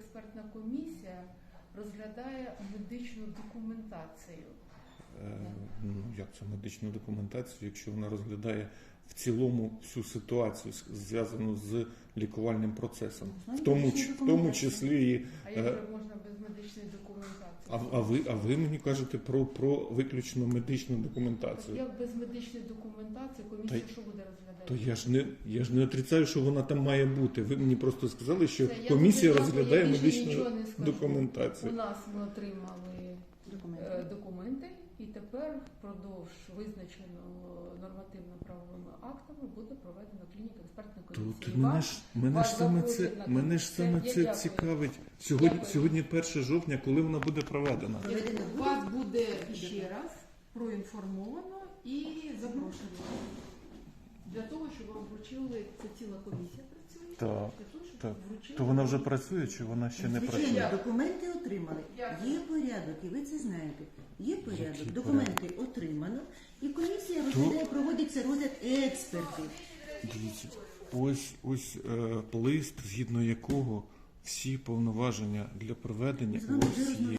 клініко-експертна комісія розглядає медичну документацію. Е, Ну, як це медичну документацію, якщо вона розглядає в цілому всю ситуацію, зв'язану з лікувальним процесом, в тому, в тому числі і. Медичної документації? А, а, ви, а ви мені кажете про, про виключно медичну документацію. Як без медичної документації комісія що буде розглядати? То я ж не я ж не отрицаю, що вона там має бути. Ви мені просто сказали, що Це комісія розглядає я медичну документацію. У нас ми отримали Документи. е, документи, і тепер впродовж визначеного нормативно-правовими актами буде проведена клініка експертна комісія. Тут мене ж мене ж саме це мене ж саме це дякую. цікавить. Сьогодні Дякую. сьогодні 1 жовтня, коли вона буде проведена. Вас буде ще раз проінформовано і запрошено. Для того, щоб вам вручили, це ціла комісія працює. Так, Для того, щоб так. вручили То вона вже працює чи вона ще не Звичайно, працює? документи отримали. Є порядок, і ви це знаєте. Є порядок, Який документи отримано, і комісія розглядає, проводиться розгляд експертів. Дивіться, ось ось е, лист, згідно якого всі повноваження для проведення ось є.